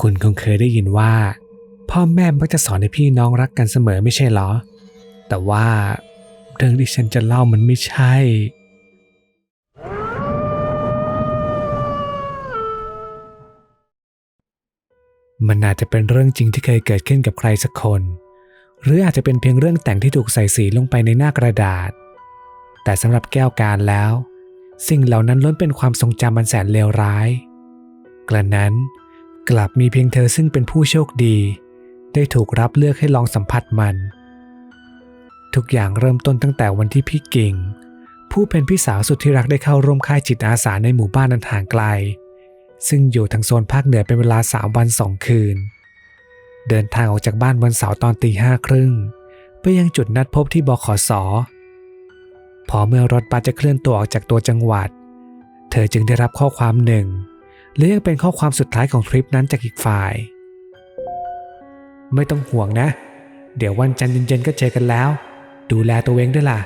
คุณคงเคยได้ยินว่า พ่อแม่มักจะสอนให้พี่น้องรักกันเสมอไม่ใช่เหรอ แต่ว่าเรื่องที่ฉันจะเล่ามันไม่ใช่ มันอาจจะเป็นเรื่องจริงที่เคยเกิดขึ้นกับใครสักคน หรืออาจจะเป็นเพียงเรื่องแต่งที่ถูกใส่สีลงไปในหน้ากระดาษ แต่สำหรับแก้วการแล้ว สิ่งเหล่านั้นล้วนเป็นความทรงจำมันแสนเลวร้าย กระนั้น กลับมีเพียงเธอซึ่งเป็นผู้โชคดี ได้ถูกรับเลือกให้ลองสัมผัสมัน ทุกอย่างเริ่มต้นตั้งแต่วันที่พี่กิ่ง ผู้เป็นพี่สาวสุดที่รักได้เข้าร่วมค่ายจิตอาสาในหมู่บ้านอันห่างไกล ซึ่งอยู่ทางโซนภาคเหนือเป็นเวลาสามวันสองคืน เดินทางออกจากบ้านวันเสาร์ตอนตีห้าครึ่งไปยังจุดนัดพบที่บขสพอเมื่อรถบัสจะเคลื่อนตัวออกจากตัวจังหวัด เธอจึงได้รับข้อความหนึ่ง และยังเป็นข้อความสุดท้ายของทริปนั้นจากอีกฝ่าย ไม่ต้องห่วงนะ เดี๋ยววันจันทร์เย็นๆก็เจอกันแล้ว ดูแลตัวเองด้วยล่ะ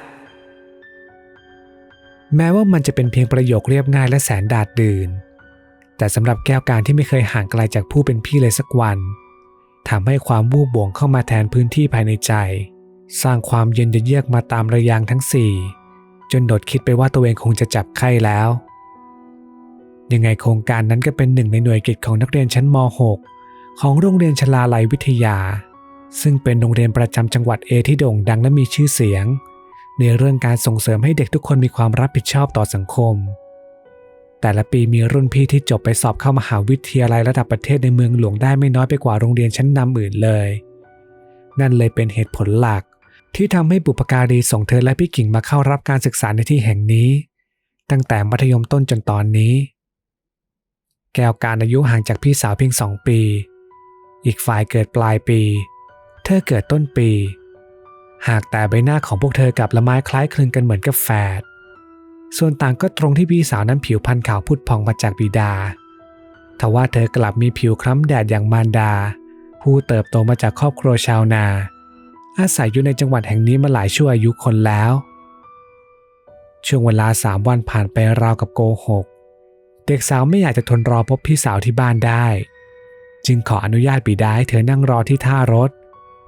แม้ว่ามันจะเป็นเพียงประโยคเรียบง่ายและแสนดาดดื่น แต่สำหรับแก้วการที่ไม่เคยห่างไกลจากผู้เป็นพี่เลยสักวันทำให้ความวูบบ่วงเข้ามาแทนพื้นที่ภายในใจ สร้างความเย็นเยือกมาตามระยางทั้งสี่จนโดดคิดไปว่าตัวเองคงจะจับไข้แล้ว ยังไงโครงการนั้นก็เป็นหนึ่งในหน่วยกิจของนักเรียนชั้นม .6 ของโรงเรียนชลาลัยวิทยา ซึ่งเป็นโรงเรียนประจำจังหวัดเอที่โด่งดังและมีชื่อเสียง ในเรื่องการส่งเสริมให้เด็กทุกคนมีความรับผิดชอบต่อสังคม แต่ละปีมีรุ่นพี่ที่จบไปสอบเข้ามหาวิทยาลัยระดับประเทศในเมืองหลวงได้ไม่น้อยไปกว่าโรงเรียนชั้นนำอื่นเลย นั่นเลยเป็นเหตุผลหลักที่ทำให้บุปการีส่งเธอและพี่กิ่งมาเข้ารับการศึกษาในที่แห่งนี้ ตั้งแต่มัธยมต้นจนตอนนี้ แก้วการอายุห่างจากพี่สาวเพียงสองปี อีกฝ่ายเกิดปลายปี เธอเกิดต้นปี หากแต่ใบหน้าของพวกเธอกับละไม้คล้ายคลึงกันเหมือนกับแฝด ส่วนต่างก็ตรงที่พี่สาวนั้นผิวพรรณขาวพุดผ่องมาจากบิดา ทว่าเธอกลับมีผิวคล้ำแดดอย่างมารดา ผู้เติบโตมาจากครอบครัวชาวนา อาศัยอยู่ในจังหวัดแห่งนี้มาหลายชั่วอายุคนแล้ว ช่วงเวลาสามวันผ่านไปราวกับโกหก เด็กสาวไม่อยากจะทนรอพบพี่สาวที่บ้านได้ จึงขออนุญาตบิดาให้เธอนั่งรอที่ท่ารถ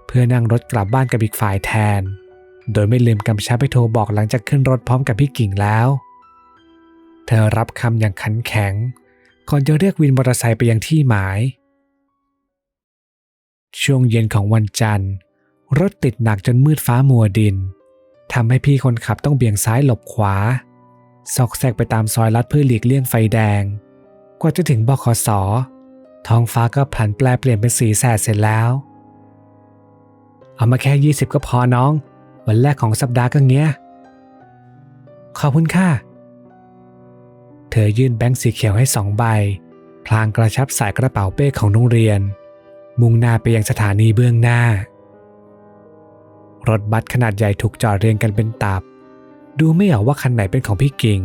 เพื่อนั่งรถกลับบ้านกับอีกฝ่ายแทน โดยไม่ลืมกำชับให้โทรบอกหลังจากขึ้นรถพร้อมกับพี่กิ่งแล้ว เธอรับคำอย่างขันแข็ง ก่อนจะเรียกวินมอเตอร์ไซค์ไปยังที่หมาย ช่วงเย็นของวันจันทร์ รถติดหนักจนมืดฟ้ามัวดินทำให้พี่คนขับต้องเบี่ยงซ้ายหลบขวา ซอกแซกไปตามซอยลัดเพื่อหลีกเลี่ยงไฟแดง กว่าจะถึงบขสท้องฟ้าก็ผันแปรเปลี่ยนเป็นสีแสดเสร็จแล้ว เอามาแค่ 20 ก็พอน้อง วันแรกของสัปดาห์ก็เงี้ย ขอบคุณค่ะ เธอยื่นแบงค์สีเขียวให้สองใบ พลางกระชับสายกระเป๋าเป้ของโรงเรียน มุ่งหน้าไปยังสถานีเบื้องหน้ารถบัสขนาดใหญ่ถูกจอดเรียงกันเป็นตับ ดูไม่ออกว่าคันไหนเป็นของพี่กิ่ง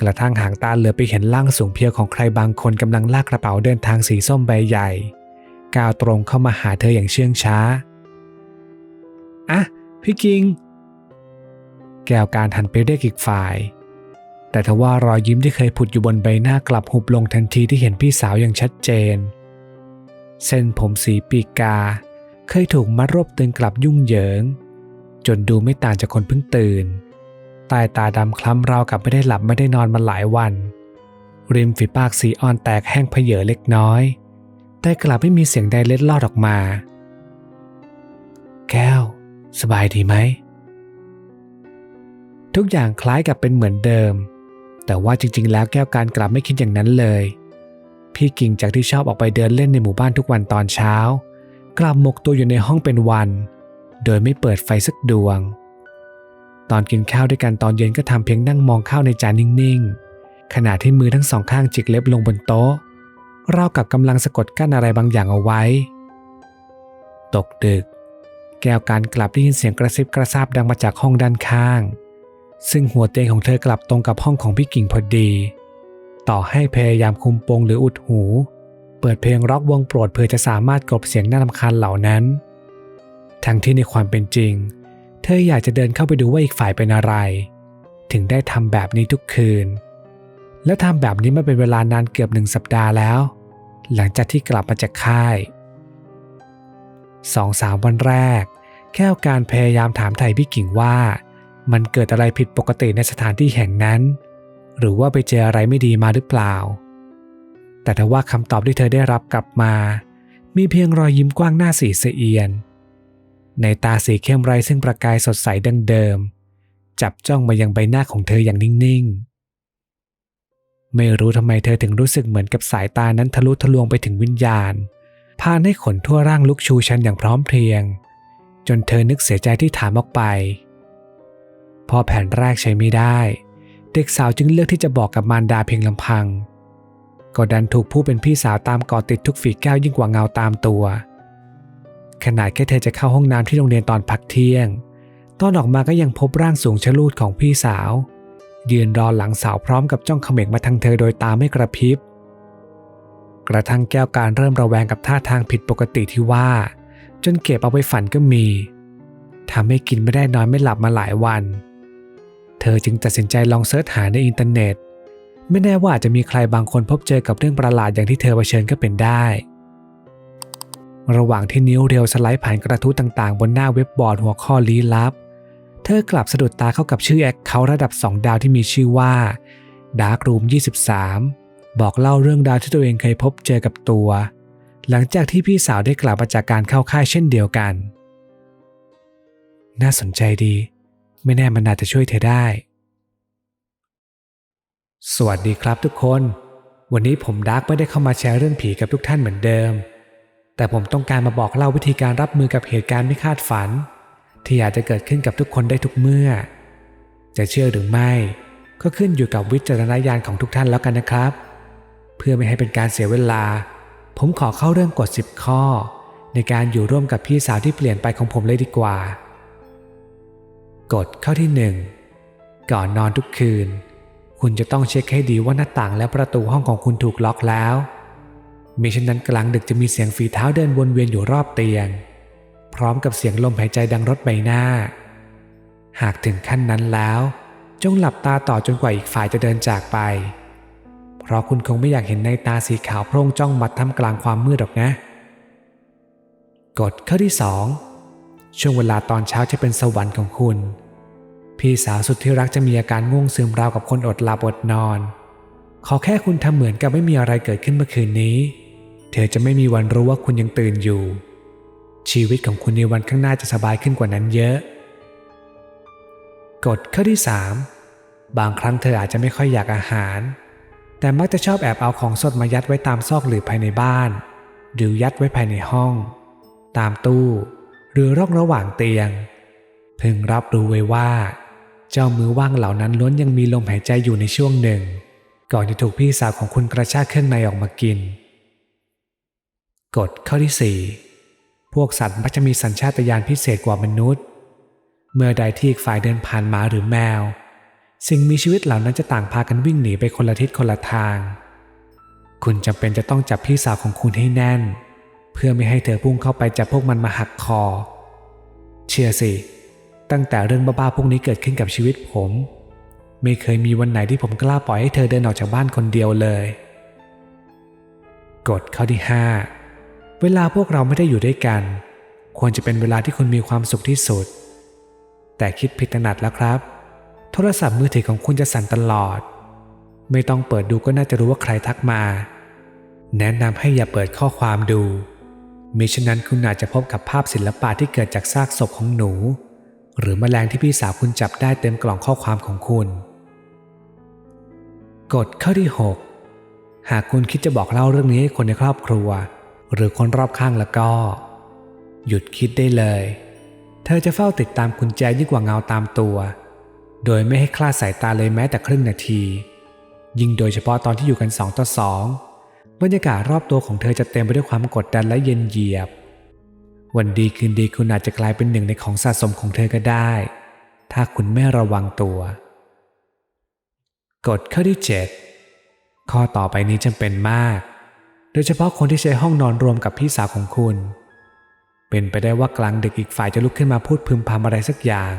กระทั่งหางตาเหลือไปเห็นร่างสูงเพียวของใครบางคนกำลังลากกระเป๋าเดินทางสีส้มใบใหญ่ ก้าวตรงเข้ามาหาเธออย่างเชื่องช้า อะ พี่กิงแก้วการหันไปเรียกอีกฝ่าย แต่ทว่ารอยยิ้มที่เคยผุดอยู่บนใบหน้ากลับหุบลงทันทีที่เห็นพี่สาวอย่างชัดเจน เส้นผมสีปีกา เคยถูกมัดรวบตึงกลับยุ่งเหยิง จนดูไม่ต่างจากคนเพิ่งตื่น ใต้ตาดำคล้ำราวกับไม่ได้หลับไม่ได้นอนมาหลายวัน ริมฝีปากสีอ่อนแตกแห้งเพเยอเล็กน้อย แต่กลับไม่มีเสียงใดเล็ดลอดออกมา แก้ว สบายดีไหม ทุกอย่างคล้ายกับเป็นเหมือนเดิม แต่ว่าจริง ๆ แล้วแก้วการกลับไม่คิดอย่างนั้นเลย พี่กิ่งจากที่ชอบออกไปเดินเล่นในหมู่บ้านทุกวันตอนเช้า กลับหมกตัวอยู่ในห้องเป็นวัน โดยไม่เปิดไฟสักดวง ตอนกินข้าวด้วยกันตอนเย็นก็ทำเพียงนั่งมองข้าวในจานนิ่งๆ ขณะที่มือทั้งสองข้างจิกเล็บลงบนโต๊ะราวกับกำลังสะกดกั้นอะไรบางอย่างเอาไว้ ตกดึก แก้วการกลับได้ยินเสียงกระซิบกระซาบดังมาจากห้องด้านข้าง ซึ่งหัวเตียงของเธอกลับตรงกับห้องของพี่กิ่งพอดี ต่อให้พยายามคุมโปงหรืออุดหู เปิดเพลงร็อกวงโปรดเพื่อจะสามารถกลบเสียงน่ารำคาญเหล่านั้น ทั้งที่ในความเป็นจริงเเธออยากจะเดินเข้าไปดูว่าอีกฝ่ายเป็นอะไร ถึงได้ทำแบบนี้ทุกคืน และทำแบบนี้มาเป็นเวลานานเกือบหนึ่งสัปดาห์แล้ว หลังจากที่กลับมาจากค่ายสองสามวันแรกแก้วการพยายามถามไทยพี่กิ่งว่า มันเกิดอะไรผิดปกติในสถานที่แห่งนั้น หรือว่าไปเจออะไรไม่ดีมาหรือเปล่า แต่ถ้าว่าคำตอบที่เธอได้รับกลับมา มีเพียงรอยยิ้มกว้างหน้าสีเสียน ในตาสีเข้มไรซึ่งประกายสดใสดังเดิม จับจ้องมายังใบหน้าของเธออย่างนิ่งๆ ไม่รู้ทำไมเธอถึงรู้สึกเหมือนกับสายตานั้นทะลุทะลวงไปถึงวิญญาณพาให้ขนทั่วร่างลุกชูชันอย่างพร้อมเพรียง จนเธอนึกเสียใจที่ถามออกไป พอแผนแรกใช้ไม่ได้ เด็กสาวจึงเลือกที่จะบอกกับมารดาเพียงลำพัง ก็ดันถูกผู้เป็นพี่สาวตามก่อติดทุกฝีก้าวยิ่งกว่าเงาตามตัว ขนาดแค่เธอจะเข้าห้องน้ำที่โรงเรียนตอนพักเที่ยง ตอนออกมาก็ยังพบร่างสูงชะลูดของพี่สาว ยืนรอหลังสาวพร้อมกับจ้องเขม็กมาทางเธอโดยตาไม่กระพริบ กระทั่งแก้วการเริ่มระแวงกับท่าทางผิดปกติที่ว่า จนเก็บเอาไปฝันก็มีทำให้กินไม่ได้นอนไม่หลับมาหลายวัน เธอจึงตัดสินใจลองเสิร์ชหาในอินเทอร์เน็ต ไม่แน่ว่าอาจจะมีใครบางคนพบเจอกับเรื่องประหลาดอย่างที่เธอเผชิญก็เป็นได้ ระหว่างที่นิ้วเรียวสไลด์ผ่านกระทู้ต่างๆ บนหน้าเว็บบอร์ดหัวข้อลี้ลับ เธอกลับสะดุดตาเข้ากับชื่อแอคเคาท์ระดับ 2 ดาวที่มีชื่อว่า Dark Room 23 บอกเล่าเรื่องราวที่ตัวเองเคยพบเจอกับตัว หลังจากที่พี่สาวได้กลับมาจากการเข้าค่ายเช่นเดียวกัน น่าสนใจดี ไม่แน่มันอาจจะช่วยเธอได้ สวัสดีครับทุกคน วันนี้ผมดาร์กไม่ได้เข้ามาแชร์เรื่องผีกับทุกท่านเหมือนเดิม แต่ผมต้องการมาบอกเล่าวิธีการรับมือกับเหตุการณ์ไม่คาดฝัน ที่อาจจะเกิดขึ้นกับทุกคนได้ทุกเมื่อ จะเชื่อหรือไม่ ก็ขึ้นอยู่กับวิจารณญาณของทุกท่านแล้วกันนะครับ เพื่อไม่ให้เป็นการเสียเวลา ผมขอเข้าเรื่องกฎ 10 ข้อ ในการอยู่ร่วมกับพี่สาวที่เปลี่ยนไปของผมเลยดีกว่ากฎข้อที่ 1 ก่อนนอนทุกคืน คุณจะต้องเช็คให้ดีว่าหน้าต่างและประตูห้องของคุณถูกล็อกแล้ว มิฉะนั้นกลางดึกจะมีเสียงฝีเท้าเดินวนเวียนอยู่รอบเตียง พร้อมกับเสียงลมหายใจดังรถใบหน้า หากถึงขั้นนั้นแล้ว จงหลับตาต่อจนกว่าอีกฝ่ายจะเดินจากไป เพราะคุณคงไม่อยากเห็นในตาสีขาวโพร่งจ้องมัดทำกลางความมืดหรอกนะ กฎข้อที่สองช่วงเวลาตอนเช้าจะเป็นสวรรค์ของคุณ พี่สาวสุดที่รักจะมีอาการง่วงซึมราวกับคนอดหลับอดนอน ขอแค่คุณทำเหมือนกับไม่มีอะไรเกิดขึ้นเมื่อคืนนี้ เธอจะไม่มีวันรู้ว่าคุณยังตื่นอยู่ ชีวิตของคุณในวันข้างหน้าจะสบายขึ้นกว่านั้นเยอะ กฎข้อที่ 3 บางครั้งเธออาจจะไม่ค่อยอยากอาหาร แต่มักจะชอบแอบเอาของสดมายัดไว้ตามซอกหรือภายในบ้าน หรือยัดไว้ภายในห้อง ตามตู้ หรือร่องระหว่างเตียง พึงรับรู้ไว้ว่า เจ้ามือว่างเหล่านั้นล้วนยังมีลมหายใจอยู่ในช่วงหนึ่ง ก่อนจะถูกพี่สาวของคุณกระชากเครื่องในออกมากิน กฎข้อที่ 4 พวกสัตว์มักจะมีสัญชาตญาณพิเศษกว่ามนุษย์ เมื่อใดที่อีกฝ่ายเดินผ่านหมาหรือแมว สิ่งมีชีวิตเหล่านั้นจะต่างพากันวิ่งหนีไปคนละทิศคนละทาง คุณจำเป็นจะต้องจับพี่สาวของคุณให้แน่น เพื่อไม่ให้เธอพุ่งเข้าไปจับพวกมันมาหักคอ เชื่อสิ ตั้งแต่เรื่องบ้าๆพวกนี้เกิดขึ้นกับชีวิตผม ไม่เคยมีวันไหนที่ผมกล้าปล่อยให้เธอเดินออกจากบ้านคนเดียวเลย กฎข้อที่5 เวลาพวกเราไม่ได้อยู่ด้วยกัน ควรจะเป็นเวลาที่คุณมีความสุขที่สุด แต่คิดผิดตระหนัดแล้วครับ โทรศัพท์มือถือของคุณจะสั่นตลอด ไม่ต้องเปิดดูก็น่าจะรู้ว่าใครทักมา แนะนำให้อย่าเปิดข้อความดูมิฉะนั้นคุณอาจจะพบกับภาพศิลปะที่เกิดจากซากศพของหนู หรือแมลงที่พี่สาวคุณจับได้เต็มกล่องข้อความของคุณ กฎข้อที่ 6 หากคุณคิดจะบอกเล่าเรื่องนี้ให้คนในครอบครัว หรือคนรอบข้างแล้วก็ หยุดคิดได้เลย เธอจะเฝ้าติดตามคุณแจยิ่งกว่าเงาตามตัว โดยไม่ให้คลาดสายตาเลยแม้แต่ครึ่งนาที ยิ่งโดยเฉพาะตอนที่อยู่กันสองต่อสองบรรยากาศรอบตัวของเธอจะเต็มไปด้วยความกดดันและเย็นเยียบ วันดีคืนดีคุณอาจจะกลายเป็นหนึ่งในของสะสมของเธอก็ได้ ถ้าคุณไม่ระวังตัว กฎข้อที่ 7 ข้อต่อไปนี้จำเป็นมาก ดยเฉพาะคนที่ใช้ห้องนอนรวมกับพี่สาวของคุณ เป็นไปได้ว่ากลางดึกอีกฝ่ายจะลุกขึ้นมาพูดพึมพำอะไรสักอย่าง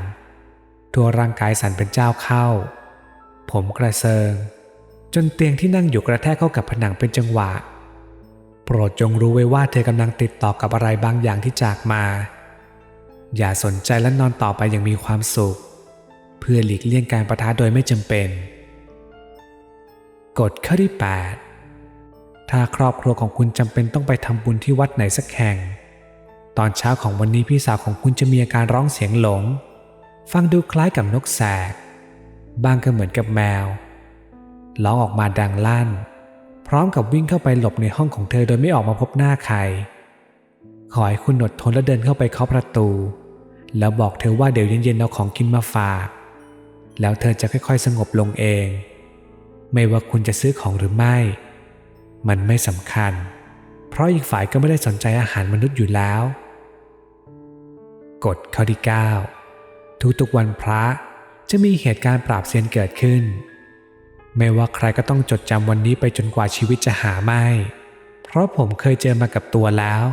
ตัวร่างกายสั่นเป็นเจ้าเข้า ผมกระเซิง จนเตียงที่นั่งอยู่กระแทกเข้ากับผนังเป็นจังหวะ โปรดจงรู้ไว้ว่าเธอกำลังติดต่อกับอะไรบางอย่างที่จากมา อย่าสนใจและนอนต่อไปอย่างมีความสุข เพื่อหลีกเลี่ยงการประทะโดยไม่จำเป็น กฎข้อที่ 8 ถ้าครอบครัวของคุณจำเป็นต้องไปทำบุญที่วัดไหนสักแห่ง ตอนเช้าของวันนี้พี่สาวของคุณจะมีอาการร้องเสียงหลง ฟังดูคล้ายกับนกแสก บางก็เหมือนกับแมว ร้องออกมาดังลั่น พร้อมกับวิ่งเข้าไปหลบในห้องของเธอโดยไม่ออกมาพบหน้าใคร ขอให้คุณอดทนและเดินเข้าไปเคาะประตู แล้วบอกเธอว่าเดี๋ยวเย็นๆเอาของกินมาฝาก แล้วเธอจะค่อยๆ สงบลงเอง ไม่ว่าคุณจะซื้อของหรือไม่ มันไม่สำคัญ เพราะอีกฝ่ายก็ไม่ได้สนใจอาหารมนุษย์อยู่แล้ว กฎข้อที่ 9 ทุกๆวันพระจะมีเหตุการณ์ปราบเซียนเกิดขึ้น ไม่ว่าใครก็ต้องจดจำวันนี้ไปจนกว่าชีวิตจะหาไม่ เพราะผมเคยเจอมากับตัวแล้ว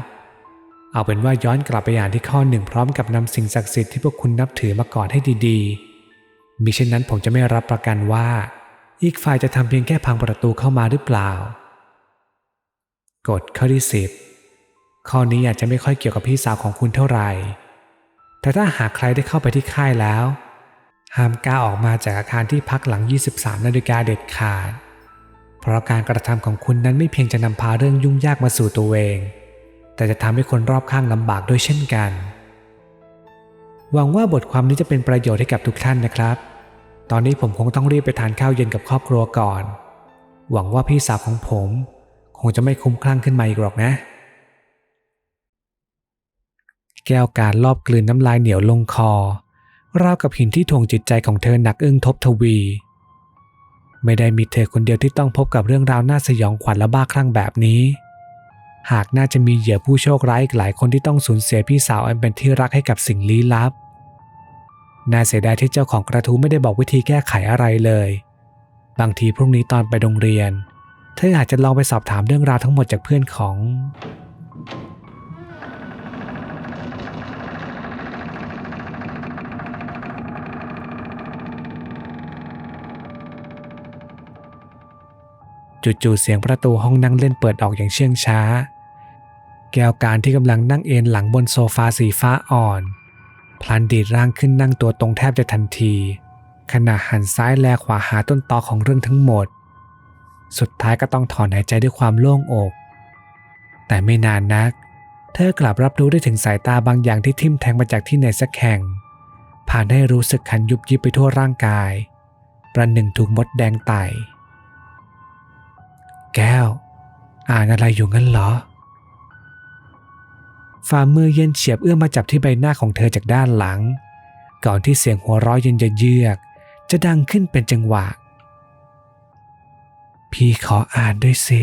เอาเป็นว่าย้อนกลับไปอ่านที่ข้อหนึ่งพร้อมกับนำสิ่งศักดิ์สิทธิ์ที่พวกคุณนับถือมาก่อนให้ดีๆมิเช่นนั้นผมจะไม่รับประกันว่า อีกฝ่ายจะทำเพียงแค่พังประตูเข้ามาหรือเปล่า กฎข้อที่สิบข้อนี้อาจจะไม่ค่อยเกี่ยวกับพี่สาวของคุณเท่าไหร่ แต่ถ้าหากใครได้เข้าไปที่ค่ายแล้ว ห้ามก้าวออกมาจากอาคารที่พักหลัง 23 นาฬิกาเด็ดขาด เพราะการกระทำของคุณนั้นไม่เพียงจะนำพาเรื่องยุ่งยากมาสู่ตัวเอง แต่จะทำให้คนรอบข้างลำบากด้วยเช่นกัน หวังว่าบทความนี้จะเป็นประโยชน์ให้กับทุกท่านนะครับ ตอนนี้ผมคงต้องรีบไปทานข้าวเย็นกับครอบครัวก่อน หวังว่าพี่สาวของผม งจะไม่คุ้มคลั่งขึ้นมาอีกหรอกนะ แก้วการลอบกลืนน้ำลายเหนียวลงคอ ราวกับหินที่ถ่วงจิตใจของเธอหนักอึ้งทบทวี ไม่ได้มีเธอคนเดียวที่ต้องพบกับเรื่องราวน่าสยองขวัญและบ้าคลั่งแบบนี้ หากน่าจะมีเหยื่อผู้โชคร้ายอีกหลายคนที่ต้องสูญเสียพี่สาวอันเป็นที่รักให้กับสิ่งลี้ลับน่าเสียดายที่เจ้าของกระทู้ไม่ได้บอกวิธีแก้ไขอะไรเลย บางทีพรุ่งนี้ตอนไปโรงเรียน เธออาจจะลองไปสอบถามเรื่องราวทั้งหมดจากเพื่อนของ จู่ๆเสียงประตูห้องนั่งเล่นเปิดออกอย่างเชื่องช้า แก้วการที่กำลังนั่งเอนหลังบนโซฟาสีฟ้าอ่อน พลันดีดร่างขึ้นนั่งตัวตรงแทบจะทันที ขณะหันซ้ายแลขวาหาต้นตอของเรื่องทั้งหมด สุดท้ายก็ต้องถอนหายใจด้วยความโล่งอก แต่ไม่นานนัก เธอกลับรับรู้ได้ถึงสายตาบางอย่างที่ทิ่มแทงมาจากที่ไหนสักแห่ง ผ่านให้รู้สึกคันยุบยิบไปทั่วร่างกาย ประหนึ่งถูกมดแดงไต่ แก้ว อ่านอะไรอยู่งั้นเหรอฝ่ามือเย็นเฉียบเอื้อมมาจับที่ใบหน้าของเธอจากด้านหลัง ก่อนที่เสียงหัวเราะเย็นเยือกจะดังขึ้นเป็นจังหวะ พี่ขออ่านด้วยสิ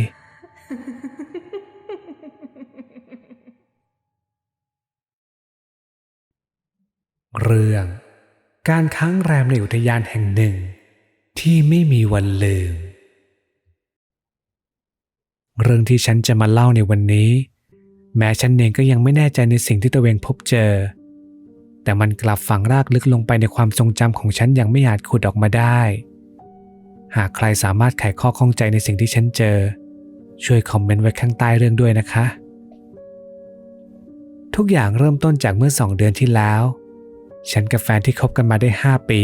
เรื่อง การค้างแรมในอุทยานแห่งหนึ่ง ที่ไม่มีวันลืม เรื่องที่ฉันจะมาเล่าในวันนี้ แม้ฉันเองก็ยังไม่แน่ใจในสิ่งที่ตัวเองพบเจอ แต่มันกลับฝังรากลึกลงไปในความทรงจำของฉันอย่างไม่อาจขุดออกมาได้ หากใครสามารถไขข้อข้องใจในสิ่งที่ฉันเจอ ช่วยคอมเมนต์ไว้ข้างใต้เรื่องด้วยนะคะ ทุกอย่างเริ่มต้นจากเมื่อสองเดือนที่แล้ว ฉันกับแฟนที่คบกันมาได้ 5 ปี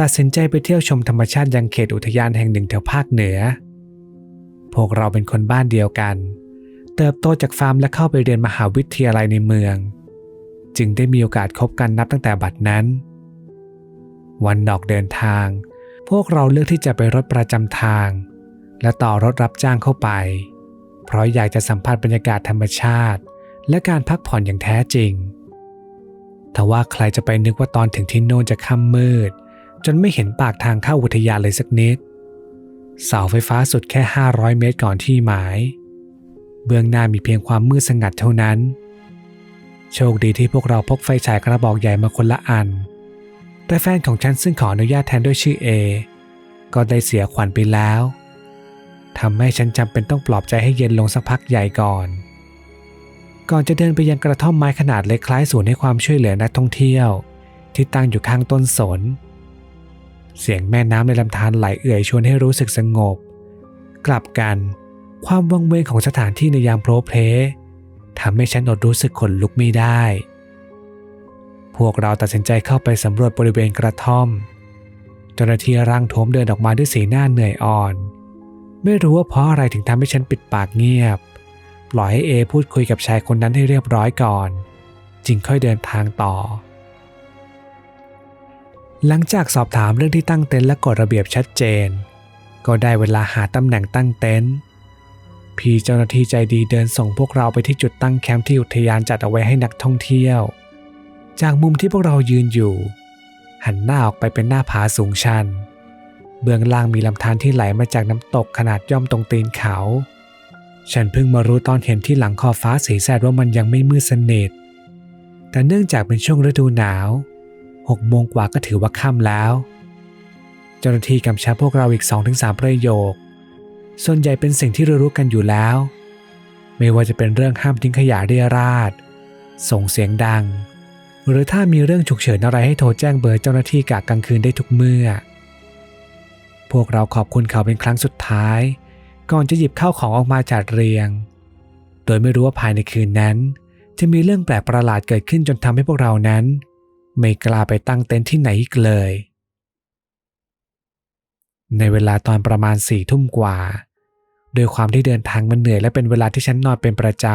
ตัดสินใจไปเที่ยวชมธรรมชาติยังเขตอุทยานแห่งหนึ่งแถวภาคเหนือ พวกเราเป็นคนบ้านเดียวกัน เติบโตจากฟาร์มและเข้าไปเรียนมหาวิทยาลัยในเมือง จึงได้มีโอกาสคบกันนับตั้งแต่บัดนั้น วันดอกเดินทาง พวกเราเลือกที่จะไปรถประจำทาง และต่อรถรับจ้างเข้าไป เพราะอยากจะสัมผัสบรรยากาศธรรมชาติ และการพักผ่อนอย่างแท้จริงทว่าใครจะไปนึกว่าตอนถึงที่โน่นจะค่ำมืด จนไม่เห็นปากทางเข้าอุทยานเลยสักนิด เสาไฟฟ้าสุดแค่ 500 เมตรก่อนที่หมาย เบื้องหน้ามีเพียงความมืดสงัดเท่านั้น โชคดีที่พวกเราพกไฟฉายกระบอกใหญ่มาคนละอัน แต่แฟนของฉันซึ่งขออนุญาตแทนด้วยชื่อเอก็ได้เสียขวัญไปแล้วทำให้ฉันจำเป็นต้องปลอบใจให้เย็นลงสักพักใหญ่ก่อน ก่อนจะเดินไปยังกระท่อมไม้ขนาดเล็กคล้ายศูนย์ให้ความช่วยเหลือนักท่องเที่ยว ที่ตั้งอยู่ข้างต้นสน เสียงแม่น้ำในลำธารไหลเอื่อยชวนให้รู้สึกสงบ กลับกัน ความวังเวงของสถานที่ในยามโพลเพลทำให้ฉันอดรู้สึกขนลุกไม่ได้ พวกเราตัดสินใจเข้าไปสำรวจบริเวณกระท่อม เจ้าหน้าที่ร่างโถมเดินออกมาด้วยสีหน้าเหนื่อยอ่อน ไม่รู้ว่าเพราะอะไรถึงทำให้ฉันปิดปากเงียบ ปล่อยให้เอพูดคุยกับชายคนนั้นให้เรียบร้อยก่อน จึงค่อยเดินทางต่อ หลังจากสอบถามเรื่องที่ตั้งเต็นท์และกฎระเบียบชัดเจน ก็ได้เวลาหาตำแหน่งตั้งเต็นท์พี่เจ้าหน้าที่ใจดีเดินส่งพวกเราไปที่จุดตั้งแคมป์ที่อุทยานจัดเอาไว้ให้นักท่องเที่ยว จากมุมที่พวกเรายืนอยู่ หันหน้าออกไปเป็นหน้าผาสูงชัน เบื้องล่างมีลำธารที่ไหลมาจากน้ำตกขนาดย่อมตรงตีนเขา ฉันเพิ่งมารู้ตอนเห็นที่หลังขอบฟ้าสีแสดว่ามันยังไม่มืดสนิทแต่เนื่องจากเป็นช่วงฤดูหนาวหกโมงกว่าก็ถือว่าค่ำแล้ว เจ้าหน้าที่กำชับพวกเราอีก 2-3 ประโยค ส่วนใหญ่เป็นสิ่งที่รู้กันอยู่แล้ว ไม่ว่าจะเป็นเรื่องห้ามทิ้งขยะเรียราดส่งเสียงดัง หรือถ้ามีเรื่องฉุกเฉินอะไรให้โทรแจ้งเบอร์เจ้าหน้าที่กะกลางคืนได้ทุกเมื่อ พวกเราขอบคุณเขาเป็นครั้งสุดท้าย ก่อนจะหยิบข้าวของออกมาจัดเรียง โดยไม่รู้ว่าภายในคืนนั้น จะมีเรื่องแปลกประหลาดเกิดขึ้นจนทำให้พวกเรานั้น ไม่กล้าไปตั้งเต็นท์ที่ไหนอีกเลย ในเวลาตอนประมาณสี่ทุ่มกว่า โดยความที่เดินทางมันเหนื่อยและเป็นเวลาที่ฉันนอนเป็นประจ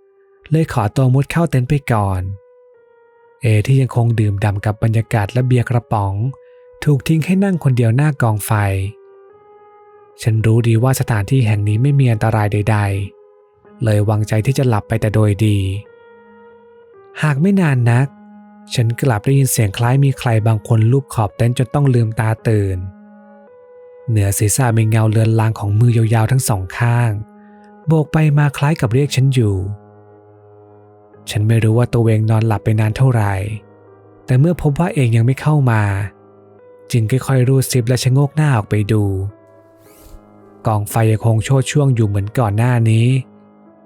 ำเลยขอตัวมุดเข้าเต็นท์ไปก่อน เอที่ยังคงดื่มด่ำกับบรรยากาศและเบียร์กระป๋อง ถูกทิ้งให้นั่งคนเดียวหน้ากองไฟ ฉันรู้ดีว่าสถานที่แห่งนี้ไม่มีอันตรายใด ๆ เลยวางใจที่จะหลับไปแต่โดยดี หากไม่นานนัก ฉันกลับได้ยินเสียงคล้ายมีใครบางคนลูบขอบเต็นท์จนต้องลืมตาตื่น เหนือศีรษะมีเงาเลือนลางของมือยาวๆทั้งสองข้าง โบกไปมาคล้ายกับเรียกฉันอยู่ ฉันไม่รู้ว่าตัวเองนอนหลับไปนานเท่าไหร่ แต่เมื่อพบว่าเองยังไม่เข้ามา จึงค่อยๆรูดซิปและชะโงกหน้าออกไปดู กองไฟยังคงโชดช่วงอยู่เหมือนก่อนหน้านี้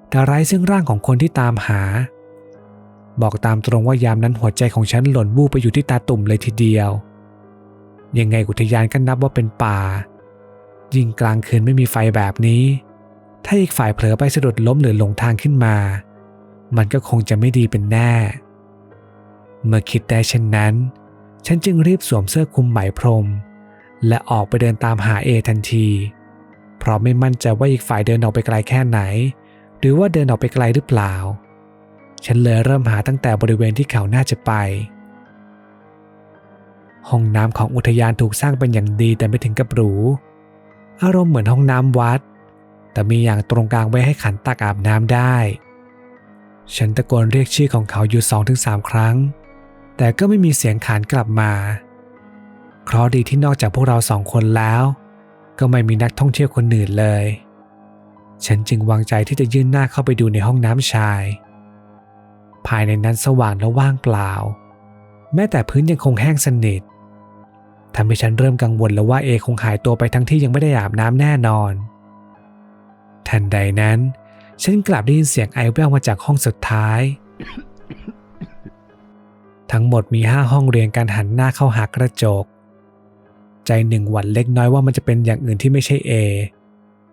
แต่ไร้ซึ่งร่างของคนที่ตามหา บอกตามตรงว่ายามนั้นหัวใจของฉันหล่นบูบไปอยู่ที่ตาตุ่มเลยทีเดียว ยังไงอุทยานก็นับว่าเป็นป่า ยิ่งกลางคืนไม่มีไฟแบบนี้ ถ้าอีกฝ่ายเผลอไปสะดุดล้มหรือหลงทางขึ้นมา มันก็คงจะไม่ดีเป็นแน่ เมื่อคิดได้เช่นนั้น ฉันจึงรีบสวมเสื้อคลุมไหมพรม และออกไปเดินตามหาเอทันที เพราะไม่มั่นใจว่าอีกฝ่ายเดินออกไปไกลแค่ไหน หรือว่าเดินออกไปไกลหรือเปล่า ฉันเลยเริ่มหาตั้งแต่บริเวณที่เขาน่าจะไป ห้องน้ำของอุทยานถูกสร้างเป็นอย่างดีแต่ไม่ถึงกับหรู อารมณ์เหมือนห้องน้ำวัด แต่มีอย่างตรงกลางไว้ให้ขันตักอาบน้ำได้ ฉันตะโกนเรียกชื่อของเขาอยู่สองถึงสามครั้ง แต่ก็ไม่มีเสียงขานกลับมา เคราะดีที่นอกจากพวกเราสองคนแล้ว ก็ไม่มีนักท่องเที่ยวคนอื่นเลย ฉันจึงวางใจที่จะยื่นหน้าเข้าไปดูในห้องน้ำชาย ภายในนั้นสว่างและว่างเปล่า แม้แต่พื้นยังคงแห้งสนิททำให้ฉันเริ่มกังวลแล้วว่าเอคงหายตัวไปทั้งที่ยังไม่ได้อาบน้ำแน่นอน ทันใดนั้น ฉันกลับได้ยินเสียงไอแววมาจากห้องสุดท้าย ทั้งหมดมีห้าห้องเรียงกันหันหน้าเข้าหากระจก ใจหนึ่งหวั่นเล็กน้อยว่ามันจะเป็นอย่างอื่นที่ไม่ใช่เอ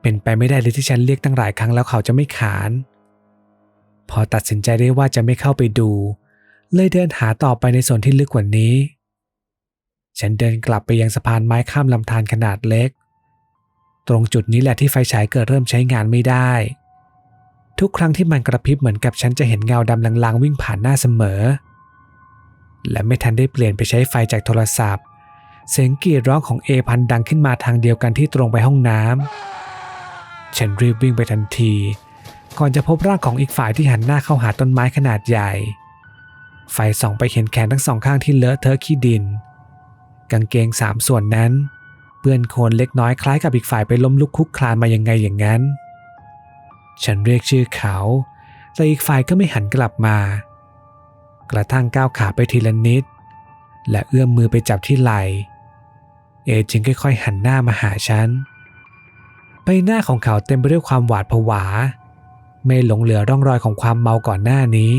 เป็นไปไม่ได้เลยที่ฉันเรียกตั้งหลายครั้งแล้วเขาจะไม่ขาน พอตัดสินใจได้ว่าจะไม่เข้าไปดู เลยเดินหาต่อไปในส่วนที่ลึกกว่านี้ ฉันเดินกลับไปยังสะพานไม้ข้ามลำธารขนาดเล็ก ตรงจุดนี้แหละที่ไฟฉายเกิดเริ่มใช้งานไม่ได้ ทุกครั้งที่มันกระพริบเหมือนกับฉันจะเห็นเงาดำลางๆวิ่งผ่านหน้าเสมอ และไม่ทันได้เปลี่ยนไปใช้ไฟจากโทรศัพท์ เสียงกรีดร้องของเอพันดังขึ้นมาทางเดียวกันที่ตรงไปห้องน้ำฉันรีบวิ่งไปทันที ก่อนจะพบร่างของอีกฝ่ายที่หันหน้าเข้าหาต้นไม้ขนาดใหญ่ ไฟส่องไปเห็นแขนทั้งสองข้างที่เลอะเทอะขี้ดิน กางเกงสามส่วนนั้นเปื้อนโคลนเล็กน้อยคล้ายกับอีกฝ่ายไปล้มลุกคุกคลานมายังไงอย่างนั้น ฉันเรียกชื่อเขา แต่อีกฝ่ายก็ไม่หันกลับมา กระทั่งก้าวขาไปทีละนิด และเอื้อมมือไปจับที่ไหล่เอจึงค่อยๆหันหน้ามาหาฉัน ใบหน้าของเขาเต็มไปด้วยความหวาดผวา ไม่หลงเหลือร่องรอยของความเมาก่อนหน้านี้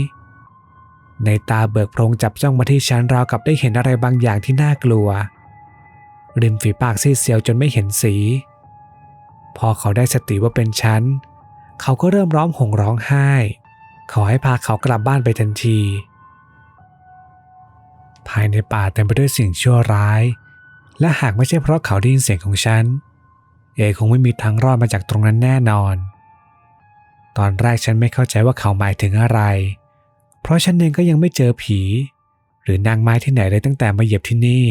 ในตาเบิกโพรงจับจ้องมาที่ฉันราวกับได้เห็นอะไรบางอย่างที่น่ากลัว ริมฝีปากซีดเซียวจนไม่เห็นสี พอเขาได้สติว่าเป็นฉันเเขาก็เริ่มร้องห่มร้องไห้ ขอให้พาเขากลับบ้านไปทันที ภายในป่าเต็มไปด้วยสิ่งชั่วร้าย และหากไม่ใช่เพราะเขาได้ยินเสียงของฉัน เอคงไม่มีทางรอดมาจากตรงนั้นแน่นอน ตอนแรกฉันไม่เข้าใจว่าเขาหมายถึงอะไร เพราะฉันเองก็ยังไม่เจอผี หรือนางไม้ที่ไหนเลยตั้งแต่มาเหยียบที่นี่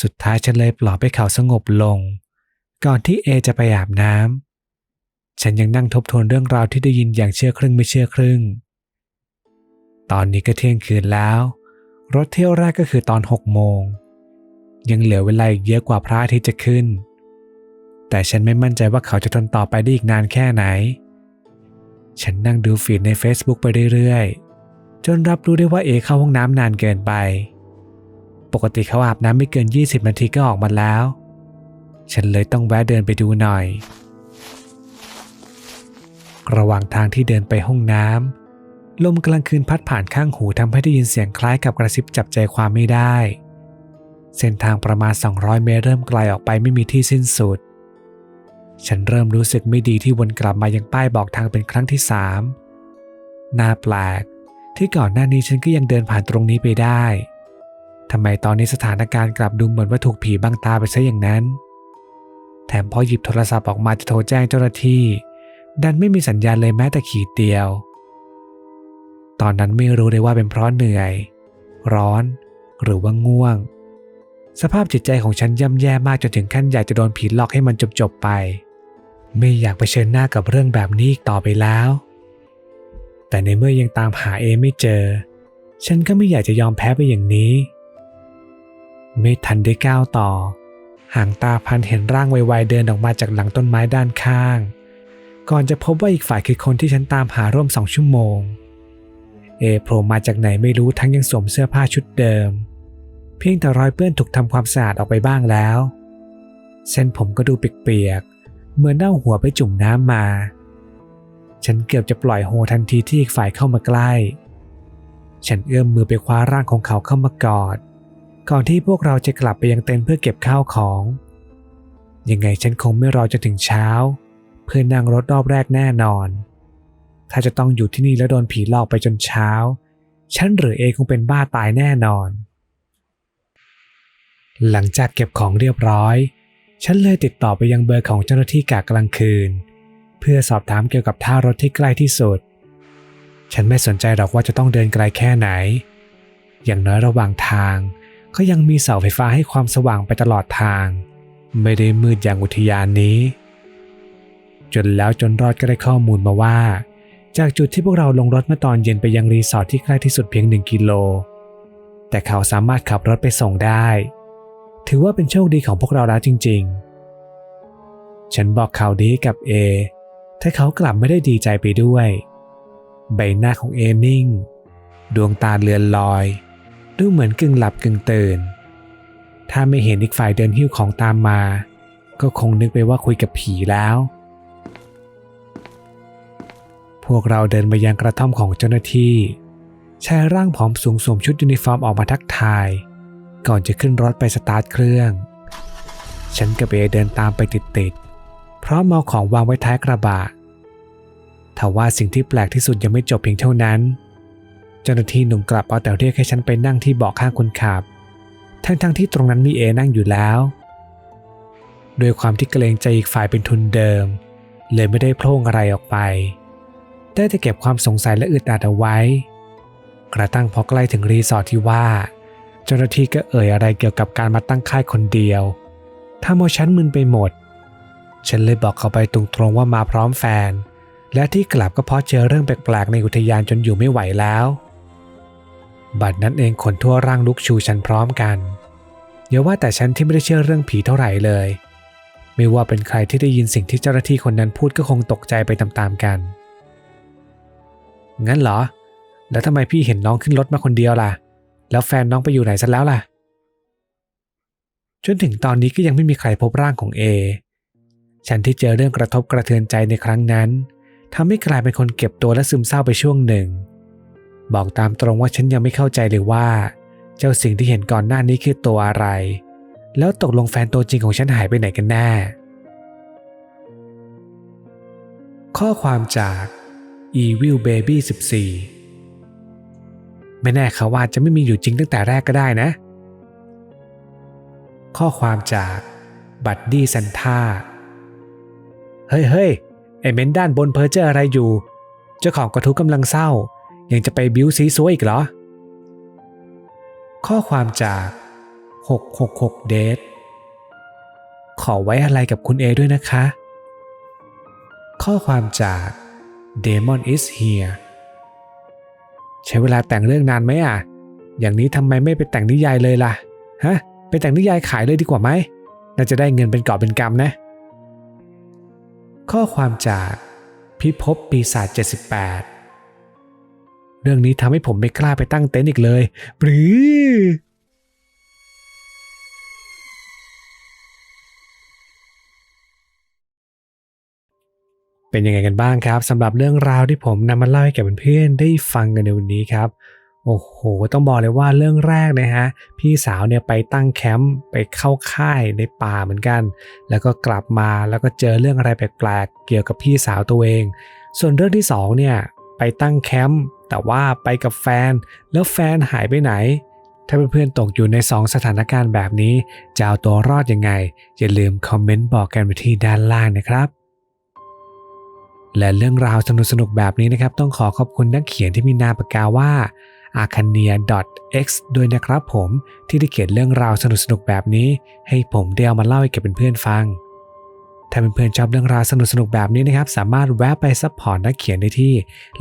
สุดท้ายฉันเลยปล่อยให้เขาสงบลง ก่อนที่เอจะไปอาบน้ำ ฉันยังนั่งทบทวนเรื่องราวที่ได้ยินอย่างเชื่อครึ่งไม่เชื่อครึ่ง ตอนนี้ก็เที่ยงคืนแล้ว รถเที่ยวแรกก็คือตอนหกโมง ยังเหลือเวลาอีกเยอะกว่าพระอาทิตย์จะขึ้น แต่ฉันไม่มั่นใจว่าเขาจะทนต่อไปได้อีกนานแค่ไหน ฉันนั่งดูฟีดใน Facebook ไปเรื่อยๆ จนรับรู้ได้ว่าเอเข้าห้องน้ำนานเกินไป ปกติเขาอาบน้ำไม่เกิน 20 นาทีก็ออกมาแล้ว ฉันเลยต้องแวะเดินไปดูหน่อย ระหว่างทางที่เดินไปห้องน้ำลมกลางคืนพัดผ่านข้างหูทำให้ได้ยินเสียงคล้ายกับกระซิบจับใจความไม่ได้ เส้นทางประมาณ 200 เมตรเริ่มไกลออกไปไม่มีที่สิ้นสุด ฉันเริ่มรู้สึกไม่ดีที่วนกลับมายังป้ายบอกทางเป็นครั้งที่สามน่าแปลกที่ก่อนหน้านี้ฉันก็ยังเดินผ่านตรงนี้ไปได้ทำไมตอนนี้สถานการณ์กลับดูเหมือนว่าถูกผีบังตาไปซะอย่างนั้น แถมพอหยิบโทรศัพท์ออกมาจะโทรแจ้งเจ้าหน้าที่ ดันไม่มีสัญญาณเลยแม้แต่ขีดเดียว ตอนนั้นไม่รู้เลยว่าเป็นเพราะเหนื่อย ร้อน หรือว่าง่วง สภาพจิตใจของฉันย่ำแย่มากจนถึงขั้นอยากจะโดนผีหลอกให้มันจบๆไป ไม่อยากไปเชิญหน้ากับเรื่องแบบนี้อีกต่อไปแล้ว แต่ในเมื่อยังตามหาเอไม่เจอ ฉันก็ไม่อยากจะยอมแพ้ไปอย่างนี้ ไม่ทันได้ก้าวต่อหางตาพันเห็นร่างไวๆเดินออกมาจากหลังต้นไม้ด้านข้าง ก่อนจะพบว่าอีกฝ่ายคือคนที่ฉันตามหาร่วมสองชั่วโมง เอโผล่มาจากไหนไม่รู้ทั้งยังสวมเสื้อผ้าชุดเดิม เพียงแต่รอยเปื้อนถูกทำความสะอาดออกไปบ้างแล้ว เส้นผมก็ดูเปียกๆเหมือนเน่าหัวไปจุ่มน้ำมา ฉันเกือบจะปล่อยโฮทันทีที่อีกฝ่ายเข้ามาใกล้ ฉันเอื้อมมือไปคว้าร่างของเขาเข้ามากอด ก่อนที่พวกเราจะกลับไปยังเต็นท์เพื่อเก็บข้าวของ ยังไงฉันคงไม่รอจนถึงเช้า เพื่อนั่งรถรอบแรกแน่นอน ถ้าจะต้องอยู่ที่นี่แล้วโดนผีหลอกไปจนเช้า ฉันหรือเอคงเป็นบ้าตายแน่นอน หลังจากเก็บของเรียบร้อย ฉันเลยติดต่อไปยังเบอร์ของเจ้าหน้าที่กะกลางคืน เพื่อสอบถามเกี่ยวกับท่ารถที่ใกล้ที่สุด ฉันไม่สนใจหรอกว่าจะต้องเดินไกลแค่ไหน อย่างน้อยระหว่างทางก็ยังมีเสาไฟฟ้าให้ความสว่างไปตลอดทาง ไม่ได้มืดอย่างอุทยานนี้ จนแล้วจนรอดก็ได้ข้อมูลมาว่า จากจุดที่พวกเราลงรถเมื่อตอนเย็นไปยังรีสอร์ทที่ใกล้ที่สุดเพียงหนึ่งกิโล แต่เขาสามารถขับรถไปส่งได้ ถือว่าเป็นโชคดีของพวกเราแล้วจริง ๆ ฉันบอกข่าวดีกับเอถ้าเขากลับไม่ได้ดีใจไปด้วย ใบหน้าของเอนิ่ง ดวงตาเลือนลอย ดูเหมือนกึ่งหลับกึ่งตื่น ถ้าไม่เห็นอีกฝ่ายเดินหิ้วของตามมา ก็คงนึกไปว่าคุยกับผีแล้ว พวกเราเดินมายังกระท่อมของเจ้าหน้าที่ชายร่างผอมสูงสวมชุดยูนิฟอร์มออกมาทักทาย ก่อนจะขึ้นรถไปสตาร์ทเครื่อง ฉันกับเอเดินตามไปติดๆเพราะเมาของวางไว้ท้ายกระบะทว่าสิ่งที่แปลกที่สุดยังไม่จบเพียงเท่านั้น เจ้าหน้าที่หนุ่มกลับเอาแต่เรียกให้ฉันไปนั่งที่เบาะข้างคนขับ ทั้งๆที่ตรงนั้นมีเอนั่งอยู่แล้วด้วยความที่เกรงใจอีกฝ่ายเป็นทุนเดิม เลยไม่ได้โพร่งอะไรออกไป ได้แต่เก็บความสงสัยและอึดอัดเอาไว้ กระทั่งพอใกล้ถึงรีสอร์ทที่ว่า เจ้าหน้าที่ก็เอ่ยอะไรเกี่ยวกับการมาตั้งค่ายคนเดียวทำเอาฉันมึนไปหมด ฉันเลยบอกเขาไปตรงๆว่ามาพร้อมแฟน และที่กลับก็เพราะเจอเรื่องแปลกๆในอุทยานจนอยู่ไม่ไหวแล้ว บัดนั้นเองคนทั่วร่างลุกชูฉันพร้อมกันอย่าว่าแต่ฉันที่ไม่ได้เชื่อเรื่องผีเท่าไหร่เลย ไม่ว่าเป็นใครที่ได้ยินสิ่งที่เจ้าหน้าที่คนนั้นพูดก็คงตกใจไปตามๆกัน งั้นเหรอ แล้วทำไมพี่เห็นน้องขึ้นรถมาคนเดียวล่ะ แล้วแฟนน้องไปอยู่ไหนซะแล้วล่ะ จนถึงตอนนี้ก็ยังไม่มีใครพบร่างของเอ ฉันที่เจอเรื่องกระทบกระเทือนใจในครั้งนั้นทำให้กลายเป็นคนเก็บตัวและซึมเศร้าไปช่วงหนึ่ง บอกตามตรงว่าฉันยังไม่เข้าใจเลยว่า เจ้าสิ่งที่เห็นก่อนหน้านี้คือตัวอะไร แล้วตกลงแฟนตัวจริงของฉันหายไปไหนกันแน่ข้อความจาก Evil Baby 14 ไม่แน่เขาว่าจะไม่มีอยู่จริงตั้งแต่แรกก็ได้นะ ข้อความจากบัดดี้ซันท่าเฮ้ยเฮ้ยไอเมนด้านบนเพอเจอร์อะไรอยู่ เจ้าของกระทุกกำลังเศร้า ยังจะไปบิ้วซีซัวอีกเหรอ ข้อความจาก 666 เดทขอไว้อะไรกับคุณเอด้วยนะคะ ข้อความจาก Demon is here ใช้เวลาแต่งเรื่องนานไหมอะ อย่างนี้ทำไมไม่ไปแต่งนิยายเลยล่ะ ฮะ ไปแต่งนิยายขายเลยดีกว่าไหม น่าจะได้เงินเป็นกอบเป็นกำนะ ข้อความจากพิภพปีศาจ78 เรื่องนี้ทำให้ผมไม่กล้าไปตั้งเต็นท์อีกเลย หรือ เป็นยังไงกันบ้างครับสำหรับเรื่องราวที่ผมนำมาเล่าให้กับเพื่อนๆได้ฟังกันในวันนี้ครับโอ้โห ต้องบอกเลยว่าเรื่องแรกนะฮะ พี่สาวเนี่ยไปตั้งแคมป์ไปเข้าค่ายในป่าเหมือนกัน แล้วก็กลับมาแล้วก็เจอเรื่องอะไรแปลกๆเกี่ยวกับพี่สาวตัวเอง ส่วนเรื่องที่สองเนี่ยไปตั้งแคมป์แต่ว่าไปกับแฟน แล้วแฟนหายไปไหน ถ้าเพื่อนๆตกอยู่ใน 2 สถานการณ์แบบนี้ จะเอาตัวรอดยังไง อย่าลืมคอมเมนต์บอกกันไปที่ด้านล่างนะครับ และเรื่องราวสนุกๆ แบบนี้นะครับ ต้องขอขอบคุณนักเขียนที่มีนามปากกาว่า a c a n i a x ด้วยนะครับผมที่ได้เขียนเรื่องราวสนุกๆ แบบนี้ ให้ผมได้เอามาเล่าให้กับเพื่อนๆฟัง ถ้าเพื่อนๆชอบเรื่องราวสนุกๆ แบบนี้นะครับ สามารถแวะไปซัพพอร์ตนักเขียนได้ที่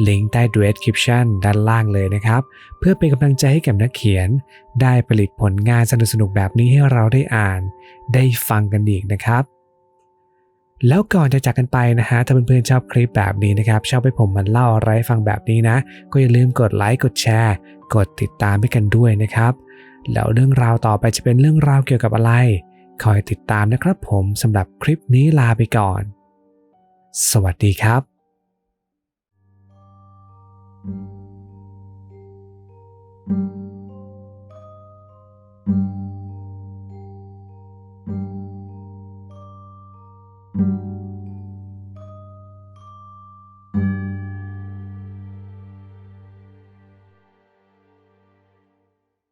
ลิงก์ใต้ description ด้านล่างเลยนะครับ เพื่อเป็นกำลังใจให้กับนักเขียน ได้ผลิตผลงานสนุกๆ แบบนี้ให้เราได้อ่าน ได้ฟังกันอีกนะครับ แล้วก่อนจะจากกันไปนะฮะถ้าเพื่อนๆชอบคลิปแบบนี้นะครับ ชอบให้ผมมันเล่าอะไรฟังแบบนี้นะ ก็อย่าลืมกดไลค์กดแชร์ กดติดตามให้กันด้วยนะครับ แล้วเรื่องราวต่อไปจะเป็นเรื่องราวเกี่ยวกับอะไร คอยติดตามนะครับผมสำหรับคลิปนี้ลาไปก่อน สวัสดีครับ